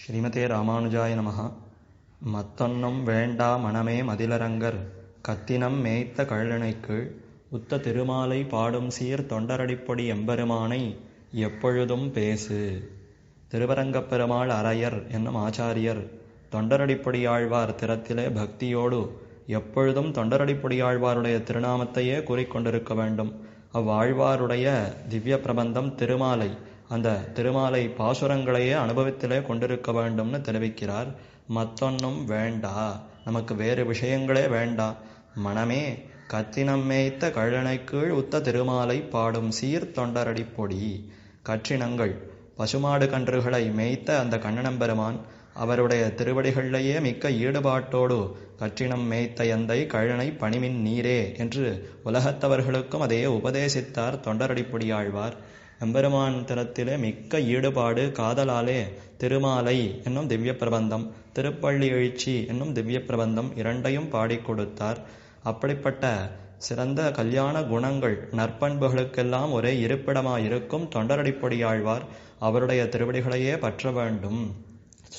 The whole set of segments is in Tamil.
ஸ்ரீமதே ராமானுஜாய நமஹ. மத்தொன்னும் வேண்டா மனமே மதிலரங்கர் கத்தினம் மேய்த்த கழனைக்கீழ் உத்த திருமாலை பாடும் சீர் தொண்டரடிப்பொடி எம்பெருமானை எப்பொழுதும் பேசு. திருவரங்கப் பெருமாள் அரையர் என்னும் ஆச்சாரியர் தொண்டரடிப்பொடியாழ்வார் திறத்திலே பக்தியோடு எப்பொழுதும் தொண்டரடிப்பொடியாழ்வாருடைய திருநாமத்தையே கூறிக்கொண்டிருக்க வேண்டும். அவ்வாழ்வாருடைய திவ்ய பிரபந்தம் திருமாலை அந்த திருமாலை பாசுரங்களையே அனுபவத்திலே கொண்டிருக்க வேண்டும்னு தெரிவிக்கிறார். மத்தொன்னும் வேண்டா. நமக்கு வேறு விஷயங்களே வேண்டா. மனமே கத்தினம் மேய்த்த கழனை கீழ் உத்த திருமாலை பாடும் சீர் தொண்டரடி பொடி. கற்றினங்கள் பசுமாடு கன்றுகளை மேய்த்த அந்த கண்ணனம்பெருமான் அவருடைய திருவடிகளிலேயே மிக்க ஈடுபாட்டோடு கற்றினம் மேய்த்த எந்தை கழனை பணிமின் நீரே என்று உலகத்தவர்களுக்கும் அதையே உபதேசித்தார் தொண்டரடிப்பொடியாழ்வார் எம்பெருமான்தனத்திலே மிக்க ஈடுபாடு காதலாலே திருமாலை என்னும் திவ்ய பிரபந்தம் திருப்பள்ளி எழுச்சி என்னும் திவ்ய பிரபந்தம் இரண்டையும் பாடிக் கொடுத்தார். அப்படிப்பட்ட சிறந்த கல்யாண குணங்கள் நற்பண்புகளுக்கெல்லாம் ஒரே இருப்பிடமாயிருக்கும் தொண்டரடிப்பொடியாழ்வார் அவருடைய திருவடிகளையே பற்ற வேண்டும்.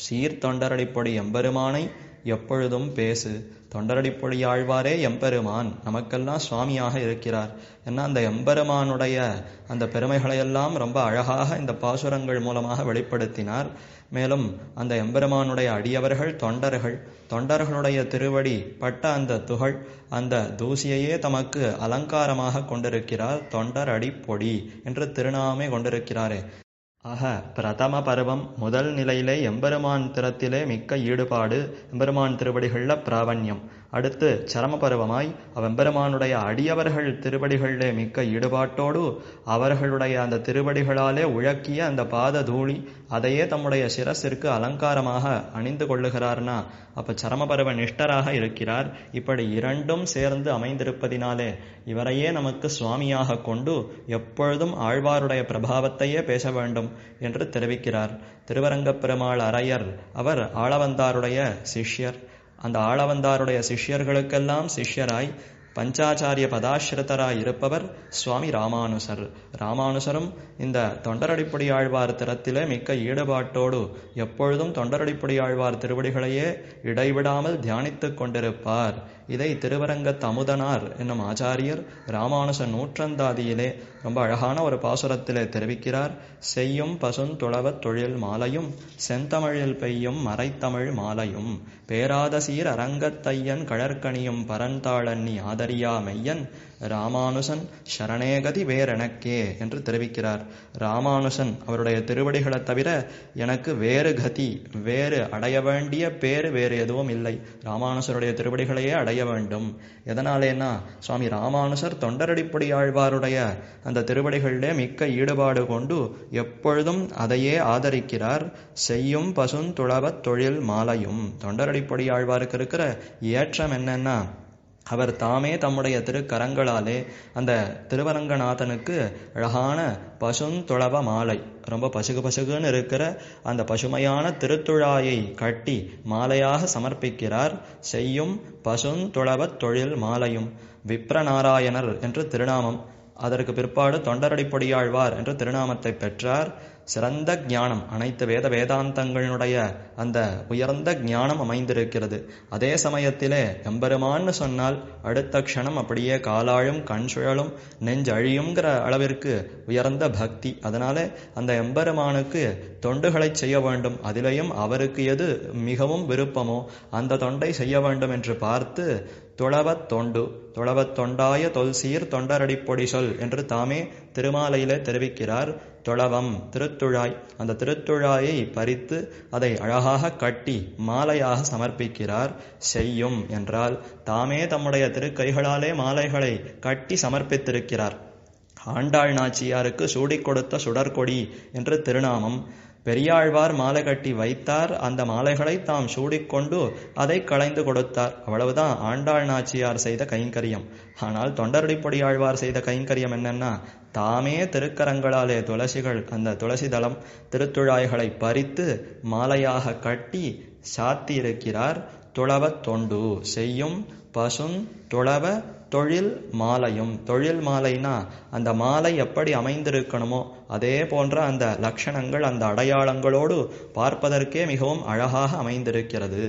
சீர்தொண்டரடிப்பொடி எம்பெருமானை எப்பொழுதும் பேசு. தொண்டரடிப்பொழி ஆழ்வாரே எம்பெருமான். நமக்கெல்லாம் சுவாமியாக இருக்கிறார். ஏன்னா அந்த எம்பெருமானுடைய அந்த பெருமைகளையெல்லாம் ரொம்ப அழகாக இந்த பாசுரங்கள் மூலமாக வெளிப்படுத்தினார். மேலும் அந்த எம்பெருமானுடைய அடியவர்கள் தொண்டர்கள். தொண்டர்களுடைய திருவடி பட்ட அந்த துகள் அந்த தூசியையே தமக்கு அலங்காரமாக கொண்டிருக்கிறார் தொண்டர் அடிப்பொடி என்று திருநாமை கொண்டிருக்கிறாரே. ஆக பிரதம பருவம் முதல் நிலையிலே எம்பெருமான் திறத்திலே மிக்க ஈடுபாடு எம்பெருமான் திருவடிகளில் பிராவண்யம். அடுத்து சரம பருவமாய் அவ்வெம்பெருமானுடைய அடியவர்கள் திருவடிகளிலே மிக்க ஈடுபாட்டோடு அவர்களுடைய அந்த திருவடிகளாலே உழக்கிய அந்த பாத தூளி அதையே தம்முடைய சிரசிற்கு அலங்காரமாக அணிந்து கொள்ளுகிறார்னா அப்ப சரமபருவ நிஷ்டராக இருக்கிறார். இப்படி இரண்டும் சேர்ந்து அமைந்திருப்பதினாலே இவரையே நமக்கு சுவாமியாக கொண்டு எப்பொழுதும் ஆழ்வாருடைய பிரபாவத்தையே பேச வேண்டும் என்று தெரிவிக்கிறார். திருவரங்கப் பெருமாள் அரையர் அவர் ஆளவந்தாருடைய சிஷ்யர். அந்த ஆளவந்தாருடைய சிஷ்யர்களுக்கெல்லாம் சிஷ்யராய் பஞ்சாச்சாரிய பதாஸ்ரதராய் இருப்பவர் சுவாமி ராமானுசர். ராமானுசரும் இந்த தொண்டரடிப்படி ஆழ்வார் திறத்திலே மிக்க ஈடுபாட்டோடு எப்பொழுதும் தொண்டரடிப்படி ஆழ்வார் திருவடிகளையே இடைவிடாமல் தியானித்துக் கொண்டிருப்பார். இதை திருவரங்க தமுதனார் என்னும் ஆச்சாரியர் ராமானுச நூற்றந்தாதியிலே ரொம்ப அழகான ஒரு பாசுரத்திலே தெரிவிக்கிறார். செய்யும் பசுந்துளவத் தொழில் மாலையும் செந்தமிழில் பெய்யும் மறைத்தமிழ் மாலையும் பேராத சீர் அரங்கத்தையன் கழற்கணியும் பரந்தாளன்னி ஆதரியா மெய்யன் ராமானுசன் சரணேகதி வேறெனக்கே என்று தெரிவிக்கிறார். ராமானுசன் அவருடைய திருவடிகளை தவிர எனக்கு வேறு கதி வேறு அடைய வேண்டிய பேறு வேறு எதுவும் இல்லை. ராமானுசருடைய திருவடிகளையே அடைய வேண்டும். எதனாலேனா சுவாமி ராமானுசர் தொண்டரடிப்படி ஆழ்வாருடைய அந்த திருவடிகளிலே மிக்க ஈடுபாடு கொண்டு எப்பொழுதும் அதையே ஆதரிக்கிறார். செய்யும் பசுந்துளவத் தொழில் மாலையும். தொண்டரடிப்படி ஆழ்வாருக்கு இருக்கிற ஏற்றம் என்னன்னா அவர் தாமே தம்முடைய திருக்கரங்களாலே அந்த திருவரங்கநாதனுக்கு அழகான பசுந்துளவ மாலை ரொம்ப பசுகு பசுகுன்னு இருக்கிற அந்த பசுமையான திருத்துழாயை கட்டி மாலையாக சமர்ப்பிக்கிறார். செய்யும் பசுந்துளவத் தொழில் மாலையும். விப்ரநாராயணர் என்று திருநாமம். அதற்கு பிற்பாடு தொண்டரடிப்பொடியாழ்வார் என்ற திருநாமத்தை பெற்றார். சிறந்த ஞானம் அனைத்து வேத வேதாந்தங்களினுடைய அந்த உயர்ந்த ஞானம் அமைந்திருக்கிறது. அதே சமயத்திலே எம்பெருமான்னு சொன்னால் அடுத்த க்ஷணம் அப்படியே காலாழும் கண் சுழலும் நெஞ்சழியுங்கிற அளவிற்கு உயர்ந்த பக்தி. அதனாலே அந்த எம்பெருமானுக்கு தொண்டுகளை செய்ய வேண்டும். அதிலேயும் அவருக்கு எது மிகவும் விருப்பமோ அந்த தொண்டை செய்ய வேண்டும் என்று பார்த்து துளவத் தொண்டு துளவத் தொண்டாய தொல்சீர் தொண்டரடிப்பொடி சொல் என்று தாமே திருமாலையிலே தெரிவிக்கிறார். துளவம் திருத்துழாய் அந்த திருத்துழாயை பறித்து அதை அழகாக கட்டி மாலையாக சமர்ப்பிக்கிறார். செய்யும் என்றால் தாமே தம்முடைய திருக்கைகளாலே மாலைகளை கட்டி சமர்ப்பித்திருக்கிறார். ஆண்டாள் நாச்சியாருக்கு சூடிக் கொடுத்த சுடற்கொடி என்று திருநாமம். பெரியாழ்வார் மாலை கட்டி வைத்தார். அந்த மாலைகளை தாம் சூடிக்கொண்டு அதை களைந்து கொடுத்தார். அவ்வளவுதான் ஆண்டாள் நாச்சியார் செய்த கைங்கரியம். ஆனால் தொண்டரடிப்பொடி ஆழ்வார் செய்த கைங்கரியம் என்னன்னா தாமே திருக்கரங்களாலே துளசிகள் அந்த துளசி தளம் திருத்துழாய்களை பறித்து மாலையாக கட்டி சாத்தி இருக்கிறார் துளவ தொண்டு செய்யும் பசுந் துளவ தொழில் மாலையும். தொழில் மாலைனா அந்த மாலை எப்படி அமைந்திருக்கணுமோ அதே போன்ற அந்த லட்சணங்கள் அந்த அடையாளங்களோடு பார்ப்பதற்கே மிகவும் அழகாக அமைந்திருக்கிறது.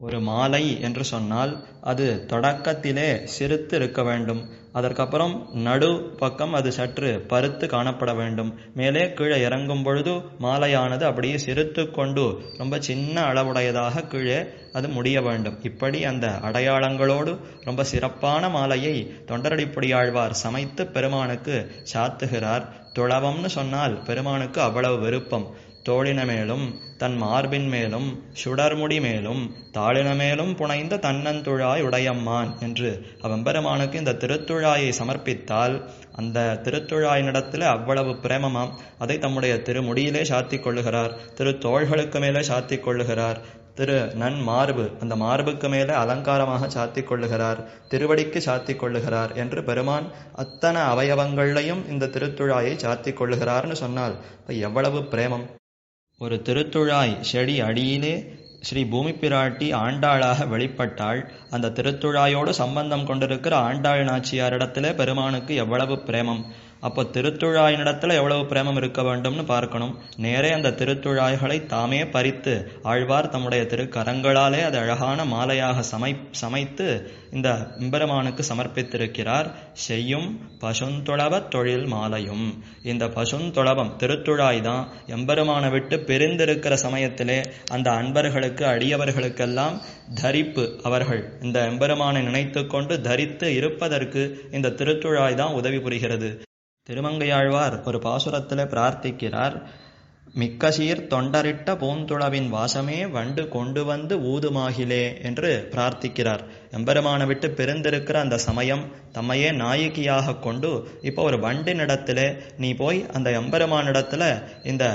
ஒரு மாலை என்று சொன்னால் அது தொடக்கத்திலே சிரித்து இருக்க வேண்டும். அதற்கப்புறம் நடு பக்கம் அது சற்று பருத்து காணப்பட வேண்டும். மேலே கீழே இறங்கும் பொழுது மாலையானது அப்படியே சிறுத்து கொண்டு ரொம்ப சின்ன அளவுடையதாக கீழே அது முடிய வேண்டும். இப்படி அந்த அடையாளங்களோடு ரொம்ப சிறப்பான மாலையை தொண்டரடிப்பொடியாழ்வார் சமைத்து பெருமானுக்கு சாத்துகிறார். துளவம்னு சொன்னால் பெருமானுக்கு அவ்வளவு விருப்பம். தோழின மேலும் தன் மார்பின் மேலும் சுடர்முடி மேலும் தாளின மேலும் புனைந்த தன்னந்துழாய் உடையம்மான் என்று அவெம்பெருமானுக்கு இந்த திருத்துழாயை சமர்ப்பித்தால் அந்த திருத்துழாய் திருத்துழாயினிடத்தில் அவ்வளவு பிரேமமாம். அதை தம்முடைய திருமுடியிலே சாத்திக் கொள்ளுகிறார். திருத்தோள்களுக்கு மேலே சாத்திக் கொள்ளுகிறார். திரு நன் மார்பு அந்த மார்புக்கு மேலே அலங்காரமாக சாத்திக் கொள்ளுகிறார். திருவடிக்கு சாத்திக் கொள்ளுகிறார் என்று பெருமான் அத்தனை அவயவங்களையும் இந்த திருத்துழாயை சாத்திக் கொள்ளுகிறார்னு சொன்னால் எவ்வளவு பிரேமம்? ஒரு திருத்துழாய் செடி அடியிலே ஸ்ரீ பூமி பிராட்டி ஆண்டாளாக வெளிப்பட்டாள். அந்த திருத்துழாயோடு சம்பந்தம் கொண்டிருக்கிற ஆண்டாள் நாச்சியாரிடத்திலே பெருமானுக்கு எவ்வளவு பிரேமம். அப்போ திருத்துழாயினிடத்துல எவ்வளவு பிரேமம் இருக்க வேண்டும்னு பார்க்கணும். நேரே அந்த திருத்துழாய்களை தாமே பறித்து ஆழ்வார் தம்முடைய திருக்கரங்களாலே அது அழகான மாலையாக சமை சமைத்து இந்த எம்பெருமானுக்கு சமர்ப்பித்திருக்கிறார். செய்யும் பசுந்துளவ தொழில் மாலையும். இந்த பசுந்துளவம் திருத்துழாய் தான் எம்பெருமானை விட்டு பிரிந்திருக்கிற சமயத்திலே அந்த அன்பர்களுக்கு அடியவர்களுக்கெல்லாம் தரிப்பு. அவர்கள் இந்த எம்பெருமானை நினைத்து கொண்டு தரித்து இருப்பதற்கு இந்த திருத்துழாய் தான் உதவி புரிகிறது. திருமங்கையாழ்வார் ஒரு பாசுரத்தில் பிரார்த்திக்கிறார் மிக்கசீர் தொண்டரிட்ட பூந்துளவின் வாசமே வண்டு கொண்டு வந்து ஊதுமாகிலே என்று பிரார்த்திக்கிறார். எம்பெருமானை விட்டு பிரிந்திருக்கிற அந்த சமயம் தம்மையே நாயகியாக கொண்டு இப்போ ஒரு வண்டினிடத்திலே நீ போய் அந்த எம்பெருமானிடத்துல இந்த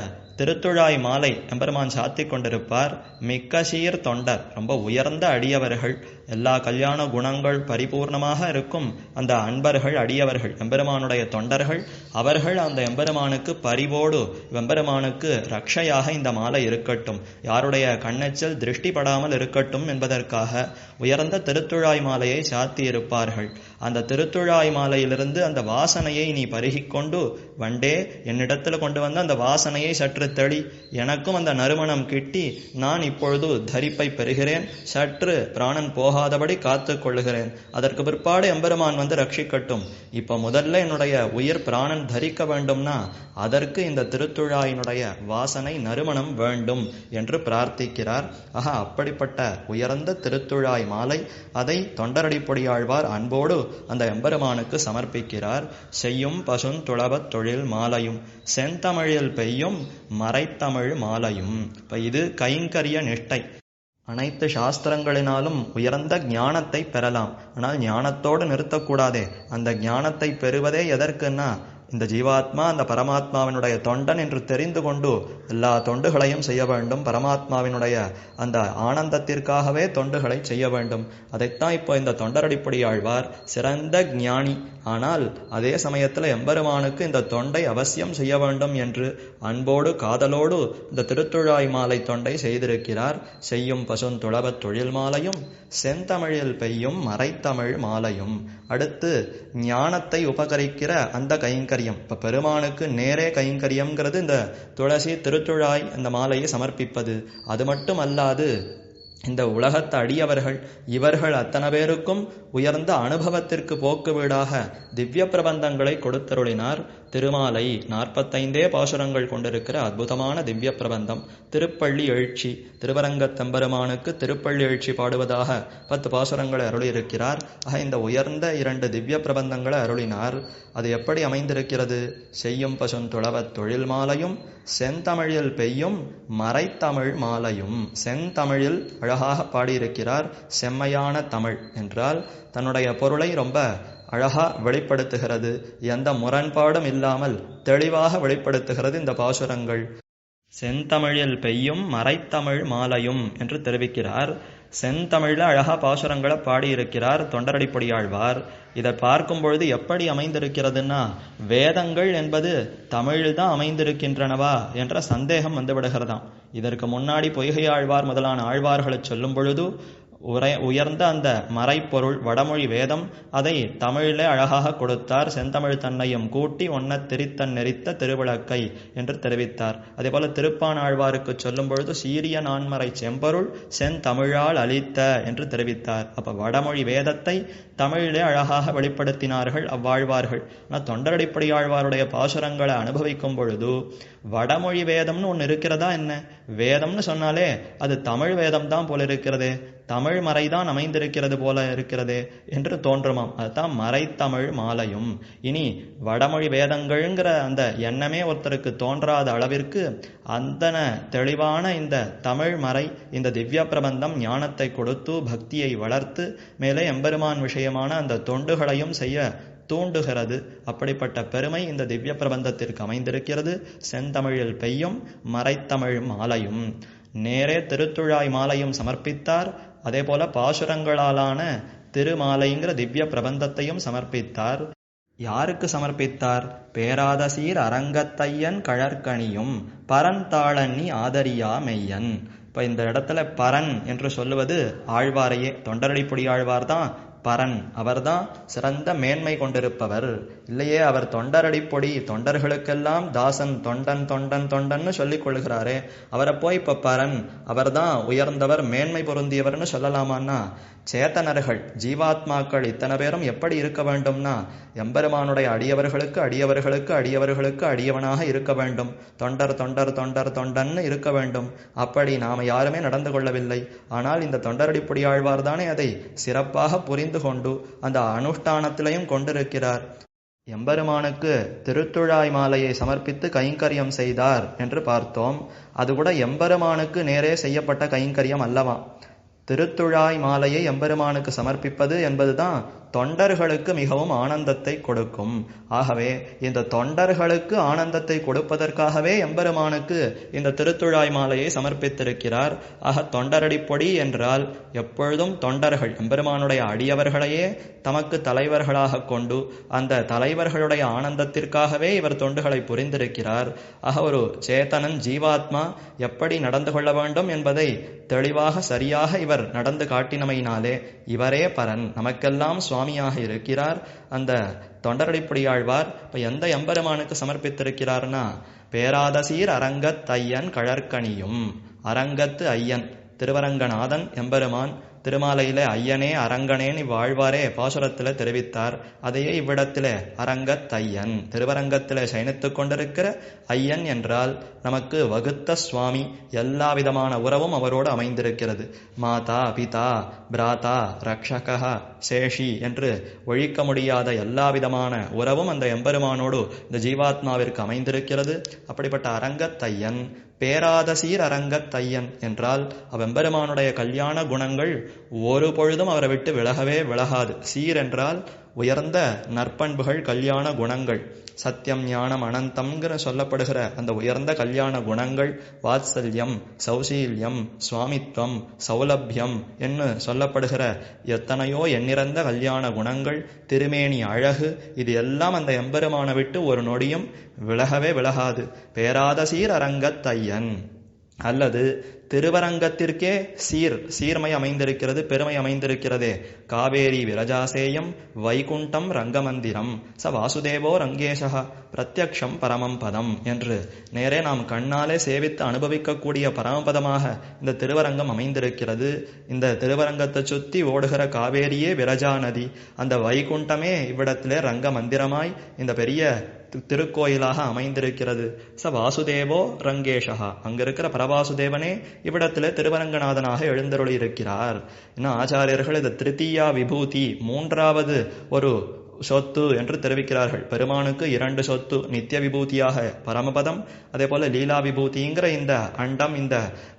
திருத்துழாய் மாலை எம்பெருமான் சாத்தி கொண்டிருப்பார். மிக்க சீர் தொண்டர் ரொம்ப உயர்ந்த அடியவர்கள். எல்லா கல்யாண குணங்கள் பரிபூர்ணமாக இருக்கும் அந்த அன்பர்கள் அடியவர்கள் எம்பெருமானுடைய தொண்டர்கள். அவர்கள் அந்த எம்பெருமானுக்கு பரிவோடு எம்பெருமானுக்கு ரக்ஷையாக இந்த மாலை இருக்கட்டும். யாருடைய கண்ணெச்சல் திருஷ்டிப்படாமல் இருக்கட்டும் என்பதற்காக உயர்ந்த திருத்துழாய் மாலையை சாத்தியிருப்பார்கள். அந்த திருத்துழாய் மாலையிலிருந்து அந்த வாசனையை நீ பருகிக்கொண்டு வண்டே என்னிடத்தில் கொண்டு வந்து அந்த வாசனையை சற்று தெளி எனக்கும் அந்த நறுமணம் கிட்டி நான் இப்பொழுது தரிப்பை பெறுகிறேன். சற்று பிராணன் போகாதபடி காத்து கொள்ளுகிறேன். அதற்கு பிற்பாடு எம்பெருமான் வந்து ரட்சிக்கட்டும். இப்போ முதல்ல என்னுடைய உயிர் பிராணன் தரிக்க வேண்டும்னா அதற்கு இந்த திருத்துழாயினுடைய வாசனை நறுமணம் வேண்டும் என்று பிரார்த்திக்கிறார். ஆஹா அப்படிப்பட்ட உயர்ந்த திருத்துழாய் மாலை அதை தொண்டரடிப்பொடியாழ்வார் அன்போடு அந்த எம்பெருமானுக்கு சமர்ப்பிக்கிறார். செய்யும் பசுந்துளவத் தொழில் மாலையும் செந்தமிழில் பெய்யும் மறைத்தமிழ் மாலையும். இப்ப இது கைங்கரிய நிஷ்டை. அனைத்து சாஸ்திரங்களினாலும் உயர்ந்த ஞானத்தை பெறலாம். ஆனால் ஞானத்தோடு நிறுத்தக்கூடாதே. அந்த ஞானத்தை பெறுவதே எதற்குன்னா இந்த ஜீவாத்மா அந்த பரமாத்மாவினுடைய தொண்டன் என்று தெரிந்து கொண்டு எல்லா தொண்டுகளையும் செய்ய வேண்டும். பரமாத்மாவினுடைய அந்த ஆனந்தத்திற்காகவே தொண்டுகளை செய்ய வேண்டும். அதைத்தான் இப்போ இந்த தொண்டரடிப்படி ஆழ்வார் சிறந்த ஞானி ஆனால் அதே சமயத்தில் எம்பெருமானுக்கு இந்த தொண்டை அவசியம் செய்ய வேண்டும் என்று அன்போடு காதலோடு இந்த திருத்துழாய் மாலை தொண்டை செய்திருக்கிறார். செய்யும் பசுந்துளவத் தொழில் மாலையும் செந்தமிழில் பெய்யும் மறைத்தமிழ் மாலையும். அடுத்து ஞானத்தை உபகரிக்கிற அந்த கைங்கரியம் இப்ப பெருமானுக்கு நேரே கைங்கரியம்ங்கிறது இந்த துளசி திருத்துழாய் இந்த மாலையை சமர்ப்பிப்பது. அது மட்டும் அல்லாது இந்த உலகத்து அடியவர்கள் இவர்கள் அத்தனை பேருக்கும் உயர்ந்த அனுபவத்திற்கு போக்கு வீடாக திவ்ய பிரபந்தங்களை கொடுத்தருளினார். திருமாலை நாற்பத்தைந்தே பாசுரங்கள் கொண்டிருக்கிற அற்புதமான திவ்ய பிரபந்தம். திருப்பள்ளி எழுச்சி திருவரங்கத்தெம்பெருமானுக்கு திருப்பள்ளி எழுச்சி பாடுவதாக பத்து பாசுரங்களை அருளியிருக்கிறார். ஆக இந்த உயர்ந்த இரண்டு திவ்ய பிரபந்தங்களை அருளினார். அது எப்படி அமைந்திருக்கிறது? செய்யும் பசுந்துளவத் தொழில் மாலையும் செந்தமிழில் பெய்யும் மறைத்தமிழ் மாலையும். செந்தமிழில் அழகாக பாடியிருக்கிறார். செம்மையான தமிழ் என்றால் தன்னுடைய பொருளை ரொம்ப அழகா வெளிப்படுத்துகிறது. எந்த முரண்பாடும் இல்லாமல் தெளிவாக வெளிப்படுத்துகிறது இந்த பாசுரங்கள். செந்தமிழில் பெய்யும் மறைத்தமிழ் மாலையும் என்று தெரிவிக்கிறார். செந்தமிழில் அழகா பாசுரங்களை பாடியிருக்கிறார் தொண்டரடிப்பொடியாழ்வார். இதை பார்க்கும் பொழுது எப்படி அமைந்திருக்கிறதுன்னா வேதங்கள் என்பது தமிழில் தான் அமைந்திருக்கின்றனவா என்ற சந்தேகம் வந்துவிடுகிறதாம். இதற்கு முன்னாடி பொய்கையாழ்வார் முதலான ஆழ்வார்களை சொல்லும் பொழுது உரை உயர்ந்த அந்த மறைப்பொருள் வடமொழி வேதம் அதை தமிழிலே அழகாக கொடுத்தார். செந்தமிழ் தன்னையும் கூட்டி ஒன்ன திரித்தன் நெறித்த திருவிளக்கை என்று தெரிவித்தார். அதேபோல திருப்பானாழ்வாருக்கு சொல்லும் பொழுது சீரிய நான்மறை செம்பொருள் செந்தமிழால் அளித்த என்று தெரிவித்தார். அப்ப வடமொழி வேதத்தை தமிழிலே அழகாக வெளிப்படுத்தினார்கள் அவ்வாழ்வார்கள். ஆனால் தொண்டரடிப்படி ஆழ்வாருடைய பாசுரங்களை அனுபவிக்கும் பொழுது வடமொழி வேதம்னு ஒன்று இருக்கிறதா என்ன? வேதம்னு சொன்னாலே அது தமிழ் வேதம் தான் போல இருக்கிறது தமிழ் மறைதான் அமைந்திருக்கிறது போல இருக்கிறது என்று தோன்றுமாம். அதுதான் மறைத்தமிழ் மாலையும். இனி வடமொழி வேதங்கள்ங்கிற அந்த எண்ணமே ஒருத்தருக்கு தோன்றாத அளவிற்கு அந்தன தெளிவான இந்த தமிழ் மறை இந்த திவ்ய பிரபந்தம் ஞானத்தை கொடுத்து பக்தியை வளர்த்து மேலே எம்பெருமான் விஷயமான அந்த தொண்டுகளையும் செய்ய தூண்டுகிறது. அப்படிப்பட்ட பெருமை இந்த திவ்ய பிரபந்தத்திற்கு அமைந்திருக்கிறது. செந்தமிழில் பெய்யும் மறைத்தமிழ் மாலையும். நேரே திருத்துழாய் மாலையும் சமர்ப்பித்தார். அதே போல பாசுரங்களாலான திருமாலைங்கிற திவ்ய பிரபந்தத்தையும் சமர்ப்பித்தார். யாருக்கு சமர்ப்பித்தார்? பேராதசீர் அரங்கத்தையன் கழற்கணியும் பரந்தாளன்னி ஆதரியா மெய்யன். இப்ப இந்த இடத்துல பரன் என்று சொல்லுவது ஆழ்வாரையே தொண்டரடிப்புடி ஆழ்வார் தான் பரன். அவர்தான் சிறந்த மேன்மை கொண்டிருப்பவர். இல்லையே அவர் தொண்டரடிப்பொடி தொண்டர்களுக்கெல்லாம் தாசன் தொண்டன் தொண்டன் தொண்டன்னு சொல்லிக் கொள்கிறாரே. அவரை போய் இப்ப பரன் அவர்தான் உயர்ந்தவர் மேன்மை பொருந்தியவர்னு சொல்லலாமான்னா சேத்தனர்கள் ஜீவாத்மாக்கள் இத்தனை பேரும் எப்படி இருக்க வேண்டும்னா? எம்பெருமானுடைய அடியவர்களுக்கு அடியவர்களுக்கு அடியவர்களுக்கு அடியவனாக இருக்க வேண்டும். தொண்டர் தொண்டர் தொண்டர் தொண்டன்னு இருக்க வேண்டும். அப்படி நாம யாருமே நடந்து கொள்ளவில்லை. ஆனால் இந்த தொண்டரடிப்பொடி ஆழ்வார்தானே அதை சிறப்பாக புரிந்து கொண்டு அந்த அனுஷ்டானத்திலையும் கொண்டிருக்கிறார். எம்பெருமானுக்கு திருத்துழாய் மாலையை சமர்ப்பித்து கைங்கரியம் செய்தார் என்று பார்த்தோம். அது கூட எம்பெருமானுக்கு நேரே செய்யப்பட்ட கைங்கரியம் அல்லவா? திருத்துழாய் மாலையை எம்பெருமானுக்கு சமர்ப்பிப்பது என்பதுதான் தொண்டர்களுக்கு மிகவும் ஆனந்தத்தை கொடுக்கும். ஆகவே இந்த தொண்டர்களுக்கு ஆனந்தத்தை கொடுப்பதற்காகவே எம்பெருமானுக்கு இந்த திருத்துழாய் மாலையை சமர்ப்பித்திருக்கிறார். ஆக தொண்டரடிப்பொடி என்றால் எப்பொழுதும் தொண்டர்கள் எம்பெருமானுடைய அடியவர்களையே தமக்கு தலைவர்களாக கொண்டு அந்த தலைவர்களுடைய ஆனந்தத்திற்காகவே இவர் தொண்டுகளை புரிந்திருக்கிறார். ஆக ஒரு சேத்தனன் ஜீவாத்மா எப்படி நடந்து கொள்ள வேண்டும் என்பதை தெளிவாக சரியாக இவர் நடந்து காட்டினமையினாலே இவரே பரன். நமக்கெல்லாம் சுவாமியாக இருக்கிறார் அந்த தொண்டரடிப்படியாழ்வார் இப்ப எந்த எம்பெருமானுக்கு சமர்ப்பித்திருக்கிறார்னா பேராதசீர் அரங்கத் ஐயன் கழற்கணியும் அரங்கத்து ஐயன் திருவரங்கநாதன் எம்பெருமான் திருமாலையிலே ஐயனே அரங்கனேன் இவ்வாழ்வாரே பாசுரத்தில் தெரிவித்தார். அதையே இவ்விடத்திலே அரங்கத்தையன் திருவரங்கத்திலே சயனித்துக் கொண்டிருக்கிற ஐயன் என்றால் நமக்கு வகுத்த சுவாமி. எல்லா விதமான உறவும் அவரோடு அமைந்திருக்கிறது. மாதா பிதா பிராதா ரக்ஷகா சேஷி என்று ஒழிக்க முடியாத எல்லா விதமான உறவும் அந்த எம்பெருமானோடு இந்த ஜீவாத்மாவிற்கு அமைந்திருக்கிறது. அப்படிப்பட்ட அரங்கத்தையன் பேராதசீர் அரங்கத்தையன் என்றால் அவ்வெம்பெருமானுடைய கல்யாண குணங்கள் ஒரு பொழுதும் அவரை விட்டு விலகவே விலகாது. சீர் என்றால் உயர்ந்த நற்பண்புகள் கல்யாண குணங்கள். சத்தியம் ஞானம் அனந்தம்ங்கிற சொல்லப்படுகிற அந்த உயர்ந்த கல்யாண குணங்கள் வாத்சல்யம் சௌசீல்யம் சுவாமித்வம் சௌலபியம் என்று சொல்லப்படுகிற எத்தனையோ எண்ணிறந்த கல்யாண குணங்கள் திருமேனி அழகு இது எல்லாம் அந்த எம்பெருமான விட்டு ஒரு நொடியும் விலகவே விலகாது. பேராத சீரரங்கத்தையன் அல்லது திருவரங்கத்திற்கே சீர் சீர்மை அமைந்திருக்கிறது பெருமை அமைந்திருக்கிறதே. காவேரி விரஜாசேயம் வைகுண்டம் ரங்கமந்திரம். ச வாசுதேவோ ரங்கேஷா பிரத்யக்ஷம் பரமம் பதம் என்று நேரே நாம் கண்ணாலே சேவித்து அனுபவிக்கக்கூடிய பரமபதமாக இந்த திருவரங்கம் அமைந்திருக்கிறது. இந்த திருவரங்கத்தை சுத்தி ஓடுகிற காவேரியே விரஜா நதி. அந்த வைகுண்டமே இவ்விடத்திலே ரங்க மந்திரமாய் இந்த பெரிய திருக்கோயிலாக அமைந்திருக்கிறது. ச வாசுதேவோ ரங்கேஷா அங்க இருக்கிற பரவாசுதேவனே இவ்விடத்தில் திருவரங்கநாதனாக எழுந்தருளி இருக்கிறார் இன்னும் ஆச்சாரியர்கள் இது திருத்தீயா விபூதி மூன்றாவது ஒரு சொத்து என்று தெரிவிக்கிறார்கள். பெருமானுக்கு இரண்டு சொத்து நித்திய விபூதியாக பரமபதம் அதே போல லீலா விபூதிங்கிற இந்த அண்டம் இந்த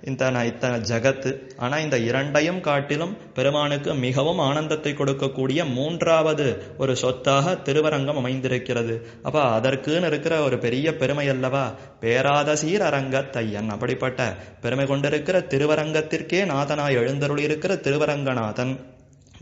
இந்த இத்தனை ஜகத்து ஆனால் இந்த இரண்டையும் காட்டிலும் பெருமானுக்கு மிகவும் ஆனந்தத்தை கொடுக்கக்கூடிய மூன்றாவது ஒரு சொத்தாக திருவரங்கம் அமைந்திருக்கிறது. அப்போ அதற்குன்னு இருக்கிற ஒரு பெரிய பெருமை அல்லவா? பேராத சீர் அரங்கத்தையன் அப்படிப்பட்ட பெருமை கொண்டிருக்கிற திருவரங்கத்திற்கே நாதனாய் எழுந்தருள் இருக்கிற திருவரங்கநாதன்.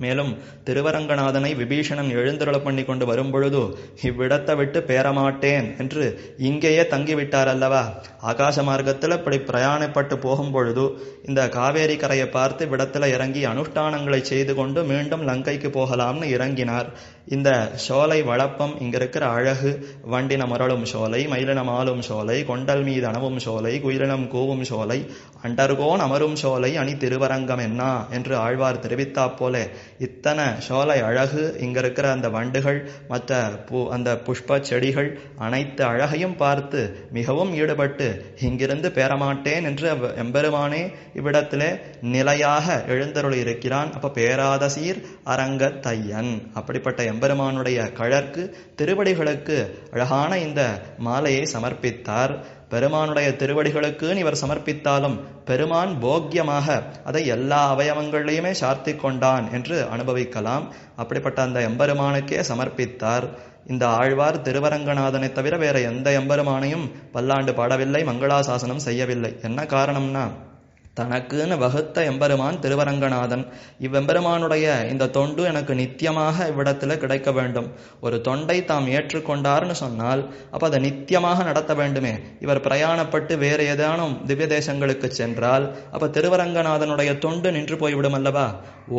மேலும் திருவரங்கநாதனை விபீஷணன் எழுந்தருள பண்ணி கொண்டு வரும்பொழுது இவ்விடத்தை விட்டு பேரமாட்டேன் என்று இங்கேயே தங்கிவிட்டார் அல்லவா ஆகாச மார்க்கத்தில் இப்படி பிரயாணப்பட்டு போகும் பொழுது இந்த காவேரி கரையை பார்த்து விடத்தில் இறங்கி அனுஷ்டானங்களை செய்து கொண்டு மீண்டும் லங்கைக்கு போகலாம்னு இறங்கினார். இந்த சோலை வளப்பம் இங்க இருக்கிற அழகு வண்டின மரளும் சோலை மயிலினம் ஆளும் சோலை கொண்டல் மீது அணவும் சோலை குயிலினம் கூவும் சோலை அண்டர்கோன் அமரும் சோலை அணி திருவரங்கம் என்ன என்று ஆழ்வார் தெரிவித்தா போல இத்தனை சோலை அழகு இங்க இருக்கிற அந்த வண்டுகள் மற்ற பூ அந்த புஷ்ப செடிகள் அனைத்து அழகையும் பார்த்து மிகவும் ஈடுபட்டு இங்கிருந்து பேரமாட்டேன் என்று எம்பெருமானே இவ்விடத்திலே நிலையாக எழுந்தருள் இருக்கிறான் அப்ப பேராதசீர் அரங்க தையன் அப்படிப்பட்ட எம்பெருமானுடைய கழற்கு திருவடிகளுக்கு அழகான இந்த மாலையை சமர்ப்பித்தார். பெருமானுடைய திருவடிகளுக்குன்னு இவர் சமர்ப்பித்தாலும் பெருமான் போக்கியமாக அதை எல்லா அவயவங்களையுமே சார்த்தி கொண்டான் என்று அனுபவிக்கலாம். அப்படிப்பட்ட அந்த எம்பெருமானுக்கே சமர்ப்பித்தார். இந்த ஆழ்வார் திருவரங்கநாதனை தவிர வேற எந்த எம்பெருமானையும் பல்லாண்டு பாடவில்லை மங்களாசாசனம் செய்யவில்லை. என்ன காரணம்னா தனக்குன்னு வகுத்த எம்பெருமான் திருவரங்கநாதன். இவ்வெம்பெருமானுடைய இந்த தொண்டு எனக்கு நித்தியமாக இவ்விடத்துல கிடைக்க வேண்டும். ஒரு தொண்டை தாம் ஏற்றுக்கொண்டார்னு சொன்னால் அப்ப அதை நித்தியமாக நடத்த வேண்டுமே. இவர் பிரயாணப்பட்டு வேறு ஏதானும் திவ்ய தேசங்களுக்கு சென்றால் அப்ப திருவரங்கநாதனுடைய தொண்டு நின்று போய்விடும் அல்லவா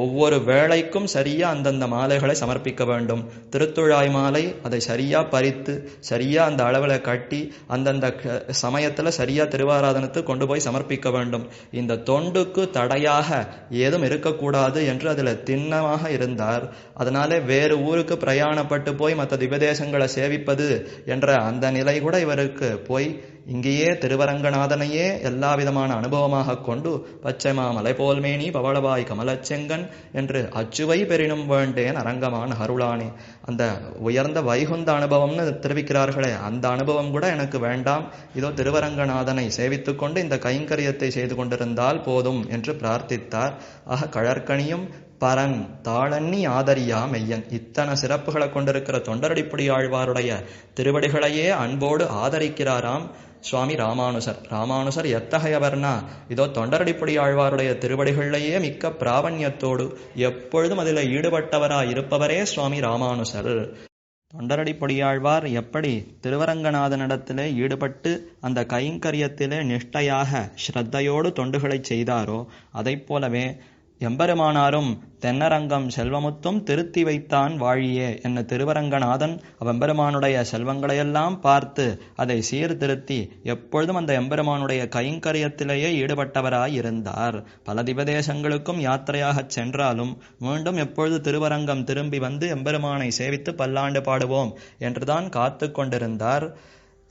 ஒவ்வொரு வேளைக்கும் சரியா அந்தந்த மாலைகளை சமர்ப்பிக்க வேண்டும். திருத்துழாய் மாலை அதை சரியா பறித்து சரியா அந்த அளவில் கட்டி அந்தந்த சமயத்துல சரியா திருவாராதனத்துக்கு கொண்டு போய் சமர்ப்பிக்க வேண்டும். இந்த தொண்டுக்கு தடையாக ஏதும் இருக்கக்கூடாது என்று அதில் திண்ணமாக இருந்தார். அதனாலே வேறு ஊருக்கு பிரயாணப்பட்டு போய் மற்ற திவதேசங்களை சேவிப்பது என்ற அந்த நிலை கூட இவருக்கு போய் இங்கேயே திருவரங்கநாதனையே எல்லா விதமான அனுபவமாக கொண்டு பச்சை மாமலை போல்மேனி பவளவாய் கமலச்செங்கன் என்று அச்சுவை பெறினும் வேண்டேன் அரங்கமான அருளானே. அந்த உயர்ந்த வைகுந்த அனுபவம்னு தெரிவிக்கிறார்களே அந்த அனுபவம் கூட எனக்கு வேண்டாம். இதோ திருவரங்கநாதனை சேவித்து கொண்டு இந்த கைங்கரியத்தை செய்து கொண்டிருந்தால் போதும் என்று பிரார்த்தித்தார். ஆக கழற்கனியும் பரன் தாளண்ணி ஆதரியா மெய்யன். இத்தனை சிறப்புகளை கொண்டிருக்கிற தொண்டரடிப்புடி ஆழ்வாருடைய திருவடிகளையே அன்போடு ஆதரிக்கிறாராம். சுவாமி ராமானுசர். ராமானுசர் எத்தகையவர்னா? இதோ தொண்டரடிப்படி ஆழ்வாருடைய திருவடிகளிலேயே மிக்க பிராவண்யத்தோடு எப்பொழுதும் அதில் ஈடுபட்டவராய் இருப்பவரே சுவாமி ராமானுசர். தொண்டரடிப்பொடியாழ்வார் எப்படி திருவரங்கநாதனிடத்திலே ஈடுபட்டு அந்த கைங்கரியத்திலே நிஷ்டையாக ஸ்ரத்தையோடு தொண்டுகளை செய்தாரோ அதைப் போலவே எம்பெருமானாரும் தென்னரங்கம் செல்வமுத்தும் திருத்தி வைத்தான் வாழியே என்ன திருவரங்கநாதன் அவ்வெம்பெருமானுடைய செல்வங்களையெல்லாம் பார்த்து அதை சீர்திருத்தி எப்பொழுதும் அந்த எம்பெருமானுடைய கைங்கரியத்திலேயே ஈடுபட்டவராய் இருந்தார் பல திவதேசங்களுக்கும் யாத்திரையாகச் சென்றாலும் மீண்டும் எப்பொழுது திருவரங்கம் திரும்பி வந்து எம்பெருமானை சேவித்து பல்லாண்டு பாடுவோம் என்றுதான் காத்து கொண்டிருந்தார்.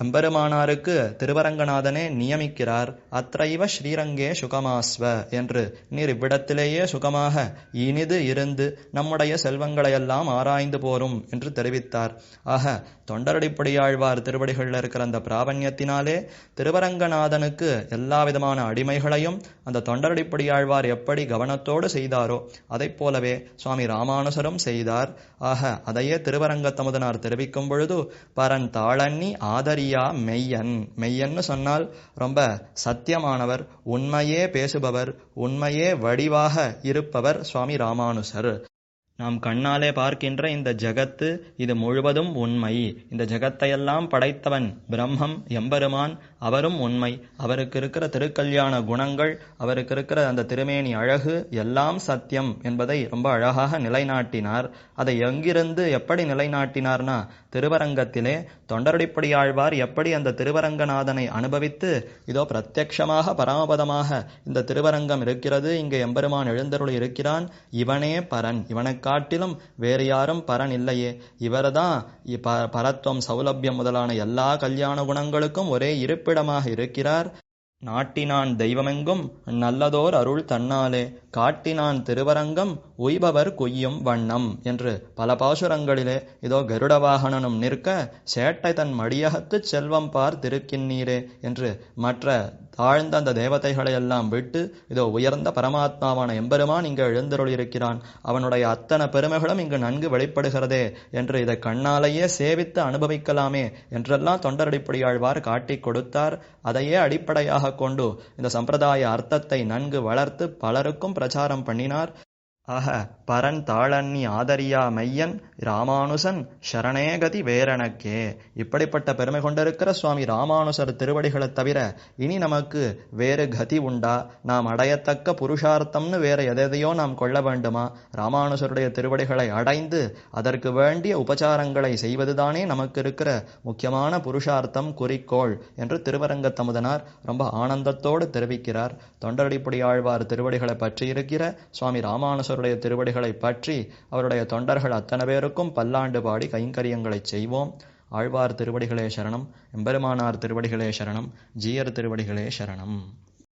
எம்பெருமானாருக்கு திருவரங்கநாதனே நியமிக்கிறார். அத்தைவ ஸ்ரீரங்கே சுகமாஸ்வ என்று நீர் இவ்விடத்திலேயே சுகமாக இனிது இருந்து நம்முடைய செல்வங்களையெல்லாம் ஆராய்ந்து போரும் என்று தெரிவித்தார். ஆக தொண்டரடிப்படியாழ்வார் திருவடிகளில் இருக்கிற அந்த பிராபண்யத்தினாலே திருவரங்கநாதனுக்கு எல்லா விதமான அடிமைகளையும் அந்த தொண்டரடிப்படியாழ்வார் எப்படி கவனத்தோடு செய்தாரோ அதைப் போலவே சுவாமி ராமானுசரும் செய்தார். ஆக அதையே திருவரங்கத்தமுதனார் தெரிவிக்கும் பொழுது பரன் தாளண்ணி ஆதரி ஐயா மெய்யன். மெய்யன்னு சொன்னால் ரொம்ப சத்தியமானவர் உண்மையே பேசுபவர் உண்மையே வடிவாக இருப்பவர் சுவாமி ராமானுசர். நாம் கண்ணாலே பார்க்கின்ற இந்த ஜகத்து இது முழுவதும் உண்மை. இந்த ஜகத்தையெல்லாம் படைத்தவன் பிரம்மம் எம்பெருமான் அவரும் உண்மை. அவருக்கு இருக்கிற திருக்கல்யாண குணங்கள் அவருக்கு இருக்கிற அந்த திருமேனி அழகு எல்லாம் சத்தியம் என்பதை ரொம்ப அழகாக நிலைநாட்டினார். அதை எங்கிருந்து எப்படி நிலைநாட்டினார்னா திருவரங்கத்திலே தொண்டரடிப்படியாழ்வார் எப்படி அந்த திருவரங்கநாதனை அனுபவித்து இதோ பிரத்யக்ஷமாக பரமபதமாக இந்த திருவரங்கம் இருக்கிறது இங்கு எம்பெருமான் எழுந்தருள் இருக்கிறான் இவனே பரன். இவனை காட்டிலும் வேறு யாரும் பரன் இல்லையே. இவர்தான் பரத்வம் சௌலபியம் முதலான எல்லா கல்யாண குணங்களுக்கும் ஒரே இருப்பிடமாக இருக்கிறார். நாட்டினான் தெய்வமெங்கும் நல்லதோர் அருள் தன்னாலே. காட்டினான் திருவரங்கம் உய்பவர் கொய்யும் வண்ணம் என்று பல பாசுரங்களிலே இதோ கருட வாகனனும் நிற்க சேட்டை தன் மடியகத்துச் செல்வம் பார் திருக்கின்னீரே என்று மற்ற தாழ்ந்த அந்த தேவதைகளை எல்லாம் விட்டு இதோ உயர்ந்த பரமாத்மாவான எம்பெருமான் இங்கு எழுந்தருளியிருக்கிறான். அவனுடைய அத்தனை பெருமைகளும் இங்கு நன்கு வெளிப்படுகிறதே என்று இதை கண்ணாலேயே சேவித்து அனுபவிக்கலாமே என்றெல்லாம் தொண்டரடிப்படியாழ்வார் காட்டிக் கொடுத்தார். அதையே அடிப்படையாக கொண்டு இந்த சம்பிரதாய அர்த்தத்தை நன்கு வளர்த்து பலருக்கும் பிரச்சாரம் பண்ணினார். ஆக பரன் தாளன்னி ஆதரியா மையன் ராமானுசன் சரணேகதி வேரணக்கே இப்படிப்பட்ட பெருமை கொண்டிருக்கிற சுவாமி ராமானுசர் திருவடிகளைத் தவிர இனி நமக்கு வேறு கதி உண்டா? நாம் அடையத்தக்க புருஷார்த்தம்னு வேற எதையோ நாம் கொள்ள வேண்டுமா? ராமானுசருடைய திருவடிகளை அடைந்து அதற்கு வேண்டிய உபச்சாரங்களை செய்வதுதானே நமக்கு இருக்கிற முக்கியமான புருஷார்த்தம் குறிக்கோள் என்று திருவரங்க தமுதனார் ரொம்ப ஆனந்தத்தோடு தெரிவிக்கிறார். தொண்டரடிப்படி ஆழ்வார் திருவடிகளை பற்றி இருக்கிற சுவாமி ராமானுசருடைய திருவடிகளை பற்றி அவருடைய தொண்டர்கள் அத்தனை பேருக்கும் பல்லாண்டு பாடி கைங்கரியங்களை செய்வோம். ஆழ்வார் திருவடிகளே சரணம் எம்பெருமானார் திருவடிகளே சரணம் ஜீயர் திருவடிகளே சரணம்.